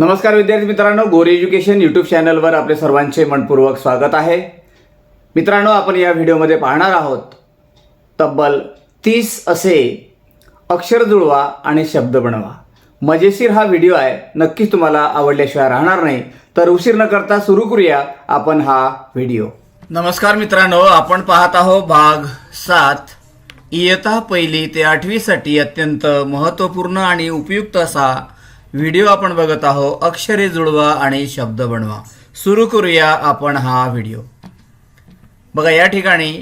नमस्कार विद्यार्थी मित्रांनो गोरी एज्युकेशन यूट्यूब चॅनलवर आपले सर्वांचे मनपूर्वक स्वागत आहे. मित्रांनो आपण या व्हिडिओमध्ये पाहणार आहोत तब्बल तीस असे अक्षर जुळवा आणि शब्द बनवा. मजेशीर हा व्हिडिओ आहे नक्कीच तुम्हाला आवडल्याशिवाय राहणार नाही. तर उशीर न करता सुरू करूया आपण हा व्हिडिओ. नमस्कार मित्रांनो आपण पाहत आहोत भाग सात. इयता पहिली ते आठवीसाठी अत्यंत महत्त्वपूर्ण आणि उपयुक्त असा व्हिडिओ आपण बघत आहोत अक्षरे जुळवा आणि शब्द बनवा. सुरू करूया आपण हा व्हिडिओ. बघा या ठिकाणी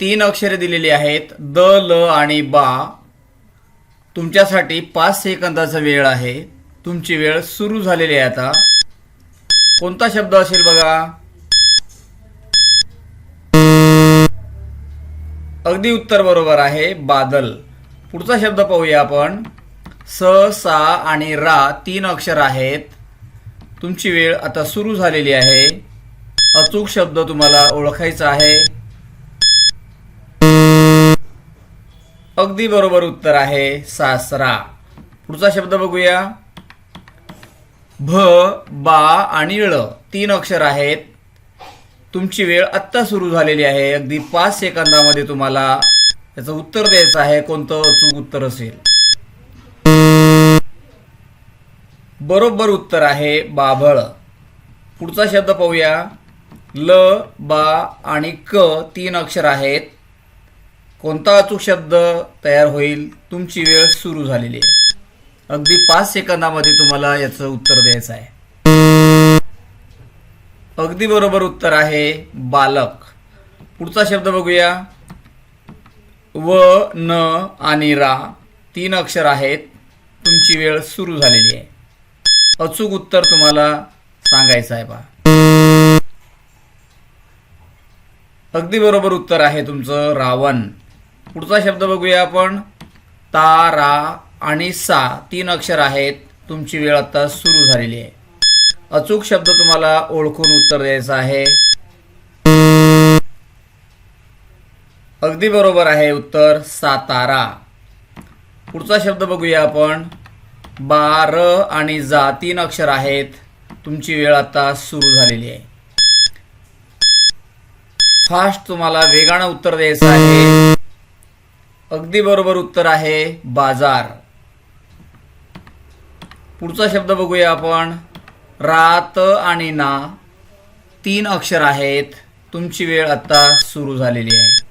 तीन अक्षरे दिलेली आहेत द ल आणि बा. तुमच्यासाठी पाच सेकंदाचा वेळ आहे. तुमची वेळ सुरू झालेली आहे आता. कोणता शब्द असेल बघा? अगदी उत्तर बरोबर आहे बादल. पुढचा शब्द पाहूया आपण. स सा आणि रा तीन अक्षर आहेत. तुमची वेळ आता सुरू झालेली आहे. अचूक शब्द तुम्हाला ओळखायचा आहे. अगदी बरोबर उत्तर आहे सासरा. पुढचा शब्द बघूया. भ बा आणि ळ तीन अक्षर आहेत. तुमची वेळ आत्ता सुरू झालेली आहे. अगदी पाच सेकंदामध्ये तुम्हाला याचं उत्तर द्यायचं आहे. कोणतं अचूक उत्तर असेल? बरोबर उत्तर आहे बाभळ. पुढचा शब्द पाहूया. ल बा आणि क तीन अक्षर आहेत. कोणता अचूक शब्द तयार होईल? तुमची वेळ सुरू झालेली आहे. अगदी पाच सेकंदामध्ये तुम्हाला याचं उत्तर द्यायचं आहे. अगदी बरोबर उत्तर आहे बालक. पुढचा शब्द बघूया. व न आणि रा तीन अक्षर आहेत. तुमची वेळ सुरू झालेली आहे. अचूक उत्तर तुम्हाला सांगायचं आहे पहा अगदी बरोबर उत्तर आहे तुमचं रावण. पुढचा शब्द बघूया आपण. ता रा आणि सा तीन अक्षर आहेत. तुमची वेळ आता सुरू झालेली आहे. अचूक शब्द तुम्हाला ओळखून उत्तर द्यायचं आहे. अगदी बरोबर आहे उत्तर सातारा. पुढचा शब्द बघूया आपण. बार आणि जा तीन अक्षर आहेत. तुमची वेळ आता सुरू झालेली आहे. फास्ट तुम्हाला वेगानं उत्तर द्यायचं आहे. अगदी बरोबर उत्तर आहे बाजार. पुढचा शब्द बघूया आपण. रात आणि ना तीन अक्षर आहेत. तुमची वेळ आता सुरू झालेली आहे.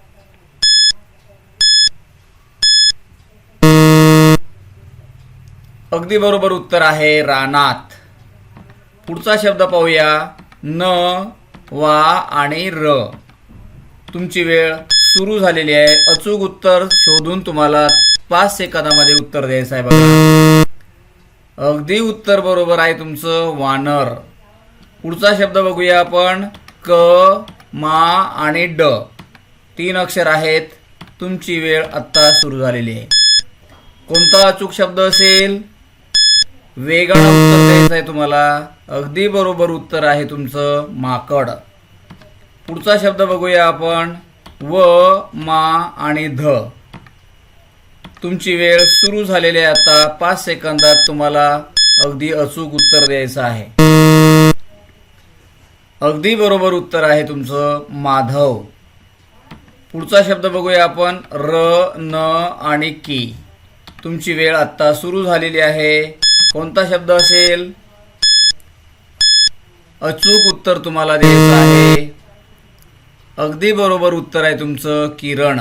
अगदी बरोबर उत्तर आहे रानात. पुढचा शब्द पाहूया. न वा आणि र. तुमची वेळ सुरू झालेली आहे. अचूक उत्तर शोधून तुम्हाला पाच सेकंदामध्ये उत्तर द्यायचं आहे बघा. अगदी उत्तर बरोबर आहे तुमचं वानर. पुढचा शब्द बघूया आपण. क मा आणि ड. तीन अक्षर आहेत. तुमची वेळ आत्ता सुरू झालेली आहे. कोणता अचूक शब्द असेल? वेगळं उत्तर द्यायचं आहे तुम्हाला. अगदी बरोबर उत्तर आहे तुमचं माकड. पुढचा शब्द बघूया आपण. व मा आणि ध. तुमची वेळ सुरू झालेली आहे आता. पाच सेकंदात तुम्हाला अगदी अचूक उत्तर द्यायचं आहे. अगदी बरोबर उत्तर आहे तुमचं माधव. पुढचा शब्द बघूया आपण. र न आणि की. तुमची वेळ आत्ता सुरू झालेली आहे. कोणता शब्द असेल? अचूक उत्तर तुम्हाला द्यायचं आहे. अगदी बरोबर उत्तर आहे तुमचं किरण.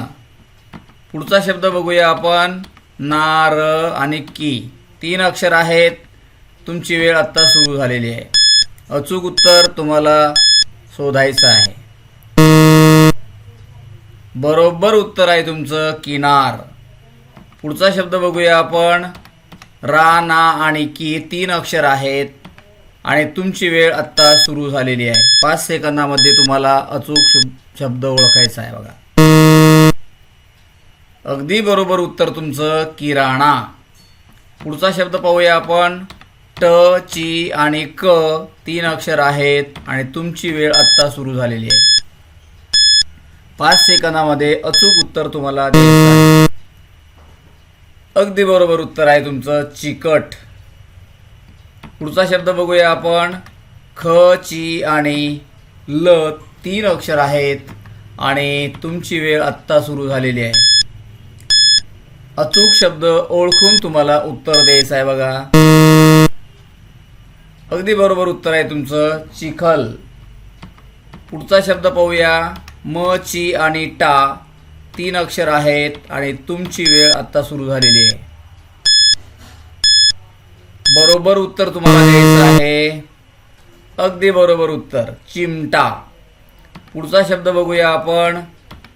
पुढचा शब्द बघूया आपण. नार आणि की. तीन अक्षर आहेत. तुमची वेळ आत्ता सुरू झालेली आहे. अचूक उत्तर तुम्हाला शोधायचं आहे. बरोबर उत्तर आहे तुमचं किनार. पुढचा शब्द बघूया आपण. रा ना आणि की तीन अक्षर आहेत. आणि तुमची वेळ आत्ता सुरू झालेली आहे. पाच सेकंदामध्ये तुम्हाला अचूक शब्द ओळखायचा आहे बघा. अगदी बरोबर उत्तर तुमचं किराणा. पुढचा शब्द पाहूया आपण. ट ची आणि क तीन अक्षर आहेत. आणि तुमची वेळ आत्ता सुरू झालेली आहे. पाच सेकंदामध्ये अचूक उत्तर तुम्हाला द्यायचं आहे. अगदी बरोबर उत्तर आहे तुमचं. चिकट. पुढचा शब्द बघूया आपण. ख ची आणि ल तीन अक्षर आहेत. आणि तुमची वेळ आत्ता सुरू झालेली आहे. अचूक शब्द ओळखून तुम्हाला उत्तर द्यायचं आहे बघा. अगदी बरोबर उत्तर आहे तुमचं. चिखल. पुढचा शब्द पाहूया. म ची आणि टा. तीन अक्षर आहेत आणि तुमची वेळ आत्ता सुरू झालेली आहे. बरोबर उत्तर तुम्हाला द्यायचं आहे. अगदी बरोबर उत्तर. चिमटा. पुढचा शब्द बघूया आपण.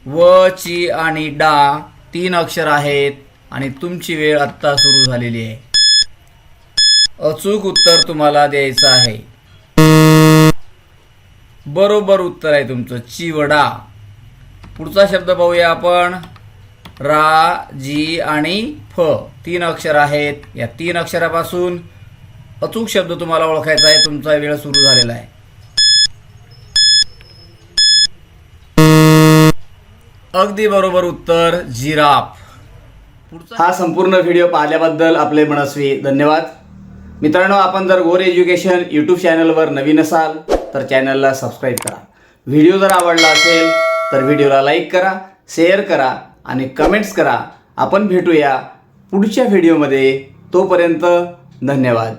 व ची आणि डा तीन अक्षर आहेत आणि तुमची वेळ आत्ता सुरू झालेली आहे. अचूक उत्तर तुम्हाला द्यायचं आहे. बरोबर उत्तर आहे तुमचं. चिवडा. पुढचा शब्द पाहूया आपण. रा जी आणि फ. तीन अक्षर आहेत. या तीन अक्षरापासून अचूक शब्द तुम्हाला ओळखायचा आहे. तुमचा वेळ सुरू झालेला आहे. अगदी बरोबर उत्तर जिराफ. हा संपूर्ण व्हिडिओ पाहिल्याबद्दल आपले मनस्वी धन्यवाद. मित्रांनो आपण जर गोर एज्युकेशन यूट्यूब चॅनलवर नवीन असाल तर चॅनलला सबस्क्राईब करा. व्हिडिओ जर आवडला असेल तर व्हिडिओला लाईक करा शेअर करा आणि कमेंट्स करा. आपण भेटूया पुढच्या व्हिडिओमध्ये. तोपर्यंत धन्यवाद.